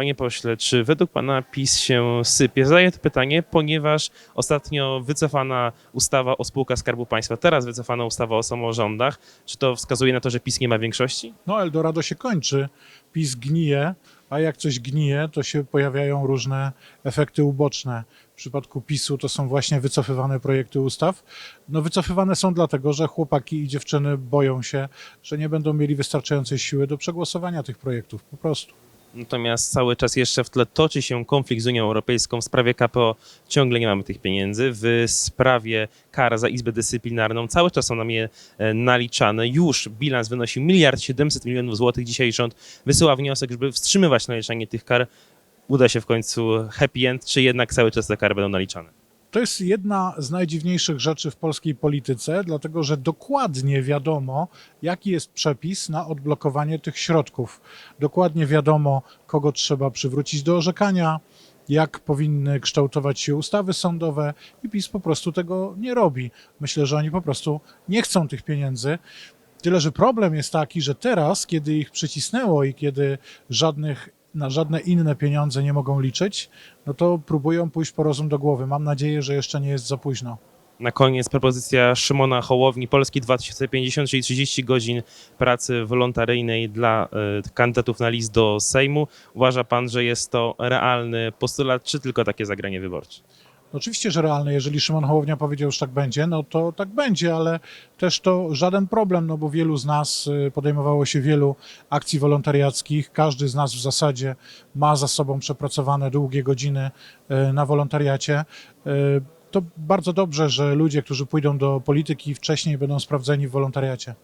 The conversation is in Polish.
Panie pośle, czy według pana PiS się sypie? Zadaję to pytanie, ponieważ ostatnio wycofana ustawa o spółkach Skarbu Państwa, teraz wycofana ustawa o samorządach, czy to wskazuje na to, że PiS nie ma większości? No, Eldorado się kończy, PiS gnije, a jak coś gnije, to się pojawiają różne efekty uboczne. W przypadku PiSu to są właśnie wycofywane projekty ustaw. No wycofywane są dlatego, że chłopaki i dziewczyny boją się, że nie będą mieli wystarczającej siły do przegłosowania tych projektów, po prostu. Natomiast cały czas jeszcze w tle toczy się konflikt z Unią Europejską w sprawie KPO. Ciągle nie mamy tych pieniędzy. W sprawie kar za Izbę Dyscyplinarną cały czas są nam je e, naliczane. Już bilans wynosi 1 700 milionów złotych. Dzisiaj rząd wysyła wniosek, żeby wstrzymywać naliczanie tych kar. Uda się w końcu happy end, czy jednak cały czas te kary będą naliczane? To jest jedna z najdziwniejszych rzeczy w polskiej polityce, dlatego że dokładnie wiadomo, jaki jest przepis na odblokowanie tych środków. Dokładnie wiadomo, kogo trzeba przywrócić do orzekania, jak powinny kształtować się ustawy sądowe i PiS po prostu tego nie robi. Myślę, że oni po prostu nie chcą tych pieniędzy. Tyle, że problem jest taki, że teraz, kiedy ich przycisnęło i kiedy żadnych, na żadne inne pieniądze nie mogą liczyć, no to próbują pójść po rozum do głowy. Mam nadzieję, że jeszcze nie jest za późno. Na koniec propozycja Szymona Hołowni, Polski 2050, czyli 30 godzin pracy wolontaryjnej dla e, kandydatów na list do Sejmu. Uważa pan, że jest to realny postulat, czy tylko takie zagranie wyborcze? Oczywiście, że realne, jeżeli Szymon Hołownia powiedział, że tak będzie, no to tak będzie, ale też to żaden problem, no bo wielu z nas y, podejmowało się wielu akcji wolontariackich. Każdy z nas w zasadzie ma za sobą przepracowane długie godziny y, na wolontariacie. Y, To bardzo dobrze, że ludzie, którzy pójdą do polityki wcześniej będą sprawdzeni w wolontariacie.